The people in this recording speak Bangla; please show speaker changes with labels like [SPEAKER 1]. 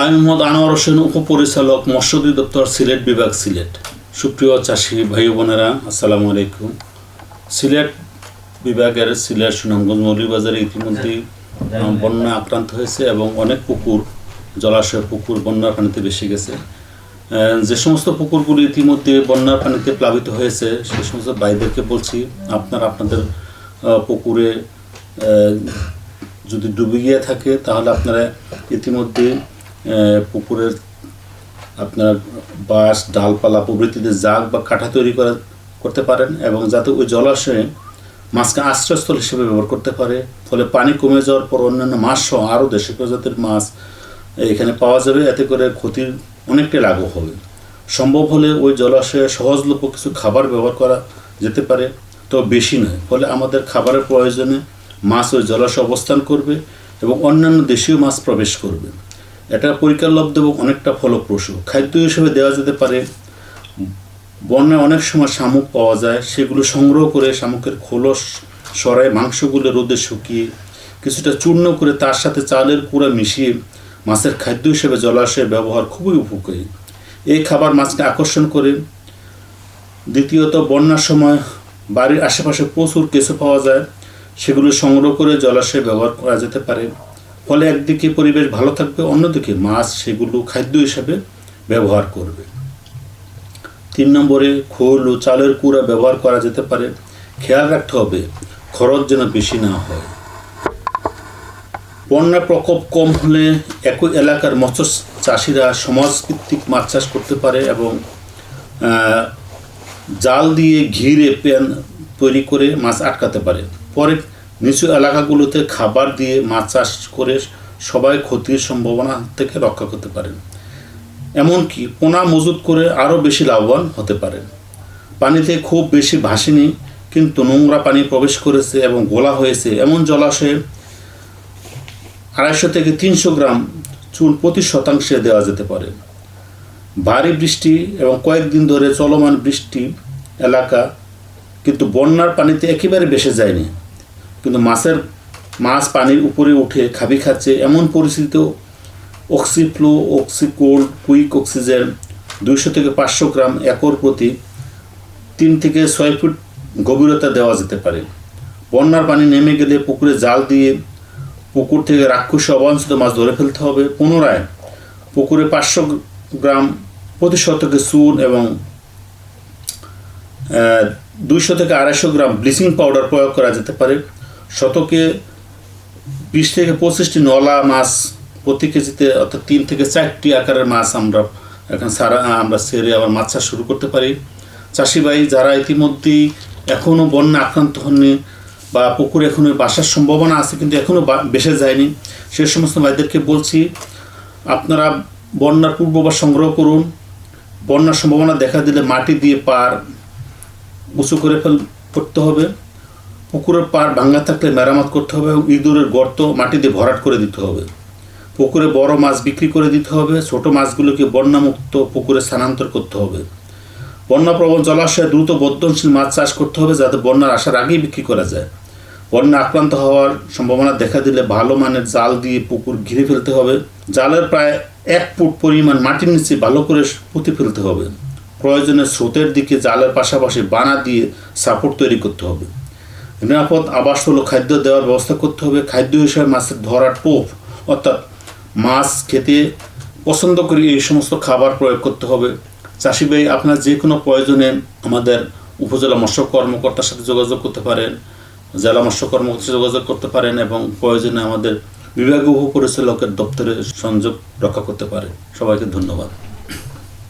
[SPEAKER 1] আমি মোহাম্মদ আনোয়ার হোসেন উপপরিচালক মৎস্য অধিদপ্তর সিলেট বিভাগ সিলেট। সুপ্রিয় চাষি ভাই বোনেরা, আসসালামু আলাইকুম। সিলেট বিভাগের সিলেট সুনামগঞ্জ মৌলভীবাজারে ইতিমধ্যেই বন্যা আক্রান্ত হয়েছে এবং অনেক পুকুর, জলাশয় পুকুর বন্যার পানিতে বেশি গেছে। যে সমস্ত পুকুরগুলি ইতিমধ্যে বন্যার পানিতে প্লাবিত হয়েছে, সে সমস্ত ভাইদেরকে বলছি, আপনারা আপনাদের পুকুরে যদি ডুবে গিয়ে থাকে, তাহলে আপনারা ইতিমধ্যে পুকুরের আপনার বাঁশ, ডালপালা প্রভৃতিতে জাগ বা কাঠা তৈরি করা, করতে পারেন এবং যাতে ওই জলাশয়ে মাছকে আশ্রয়স্থল হিসেবে ব্যবহার করতে পারে। ফলে পানি কমে যাওয়ার পর অন্যান্য মাছ সহ আরও দেশি প্রজাতির মাছ এখানে পাওয়া যাবে। এতে করে ক্ষতির অনেকটাই লাঘব হবে। সম্ভব হলে ওই জলাশয়ে সহজলভ্য কিছু খাবার ব্যবহার করা যেতে পারে তো বেশি নয়। ফলে আমাদের খাবারের প্রয়োজনে মাছ ওই জলাশয়ে অবস্থান করবে এবং অন্যান্য দেশীয় মাছ প্রবেশ করবে। এটা পরিকারলব্ধ এবং অনেকটা ফলপ্রসূ। খাদ্য হিসেবে দেওয়া যেতে পারে। বন্যায় অনেক সময় শামুক পাওয়া যায়। সেগুলো সংগ্রহ করে শামুকের খোলস, সরাই মাংসগুলো রোদে শুকিয়ে কিছুটা চূর্ণ করে তার সাথে চালের কুড়া মিশিয়ে মাছের খাদ্য হিসেবে জলাশয়ে ব্যবহার খুবই উপকারী। এই খাবার মাছকে আকর্ষণ করে। দ্বিতীয়ত, বন্যার সময় বাড়ির আশেপাশে প্রচুর কেঁচো পাওয়া যায়। সেগুলো সংগ্রহ করে জলাশয়ে ব্যবহার করা যেতে পারে। ফলে একদিকে পরিবেশ ভালো থাকবে, অন্যদিকে মাছ সেগুলো খাদ্য হিসাবে ব্যবহার করবে। তিন নম্বরে খোল ও চালের কুড়া ব্যবহার করা যেতে পারে। খেয়াল রাখতে হবে, খরচ যেন বেশি না হয়। বন্যা প্রকোপ কম হলে একই এলাকার মৎস্য চাষিরা সমাজভিত্তিক মাছ চাষ করতে পারে এবং জাল দিয়ে ঘিরে প্যান তৈরি করে মাছ আটকাতে পারে। পরে নিচু এলাকাগুলোতে খাবার দিয়ে মাছ চাষ করে সবাই ক্ষতির সম্ভাবনা থেকে রক্ষা করতে পারেন। এমনকি পোনা মজুত করে আরও বেশি লাভবান হতে পারেন। পানিতে খুব বেশি ভাসেনি, কিন্তু নোংরা পানি প্রবেশ করেছে এবং গোলা হয়েছে। এমন জলাশয়ে আড়াইশো থেকে তিনশো গ্রাম চুন প্রতি শতাংশে দেওয়া যেতে পারে। ভারী বৃষ্টি এবং কয়েকদিন ধরে চলমান বৃষ্টি এলাকা কিন্তু বন্যার পানিতে একেবারে বেসে যায়নি। কিন্তু মাছের মাছ পানির উপরে উঠে খাবি খাচ্ছে এমন পরিস্থিতিতেও অক্সিফ্লু, অক্সিকোল্ড, কুইক অক্সিজেন দুইশো থেকে পাঁচশো গ্রাম একর প্রতি তিন থেকে ছয় ফুট গভীরতা দেওয়া যেতে পারে। বন্যার পানি নেমে গেলে পুকুরে জাল দিয়ে পুকুর থেকে রাক্ষসে অবাঞ্ছিত মাছ ধরে ফেলতে হবে। পুনরায় পুকুরে পাঁচশো গ্রাম প্রতি শতকে চুন এবং দুইশো থেকে আড়াইশো গ্রাম ব্লিচিং পাউডার প্রয়োগ করা যেতে পারে। শতকে বিশ থেকে পঁচিশটি নলা মাছ, প্রতি কেজিতে অর্থাৎ তিন থেকে চারটি আকারের মাছ আমরা এখন সারা, আমরা সেরে আবার মাছ চাষ শুরু করতে পারি। চাষি ভাই, যারা ইতিমধ্যেই এখনও বন্যা আক্রান্ত হননি বা পুকুরে এখনও বাসার সম্ভাবনা আছে কিন্তু এখনও বেসে যায়নি, সে সমস্ত ভাইদেরকে বলছি, আপনারা বন্যার পূর্বাভাস সংগ্রহ করুন। বন্যার সম্ভাবনা দেখা দিলে মাটি দিয়ে পার উঁচু করে ফেল, করতে হবে। পুকুরের পার ভাঙা থাকলে মেরামত করতে হবে এবং ইঁদুরের গর্ত মাটি দিয়ে ভরাট করে দিতে হবে। পুকুরে বড় মাছ বিক্রি করে দিতে হবে, ছোট মাছগুলোকে বন্যামুক্ত পুকুরে স্থানান্তর করতে হবে। বন্যাপ্রবণ জলাশয়ে দ্রুত বর্ধনশীল মাছ চাষ করতে হবে যাতে বন্যার আসার আগেই বিক্রি করা যায়। বন্যা আক্রান্ত হওয়ার সম্ভাবনা দেখা দিলে ভালো মানের জাল দিয়ে পুকুর ঘিরে ফেলতে হবে। জালের প্রায় এক ফুট পরিমাণ মাটির নিচে ভালো করে পুঁতে ফেলতে হবে। প্রয়োজনে স্রোতের দিকে জালের পাশাপাশি বানা দিয়ে সাপোর্ট তৈরি করতে হবে। নিরাপদ আবাস হলো খাদ্য দেওয়ার ব্যবস্থা করতে হবে। খাদ্য হিসেবে মাছের ধরার টোপ, অর্থাৎ মাছ খেতে পছন্দ করি এই সমস্ত খাবার প্রয়োগ করতে হবে। চাষি ভাই, আপনার যে কোনো প্রয়োজনে আমাদের উপজেলা মৎস্য কর্মকর্তার সাথে যোগাযোগ করতে পারেন, জেলা মৎস্য কর্মকর্তার সাথে যোগাযোগ করতে পারেন এবং প্রয়োজনে আমাদের বিভাগীয় উপপরিচালকের দপ্তরে সংযোগ রক্ষা করতে পারেন। সবাইকে ধন্যবাদ।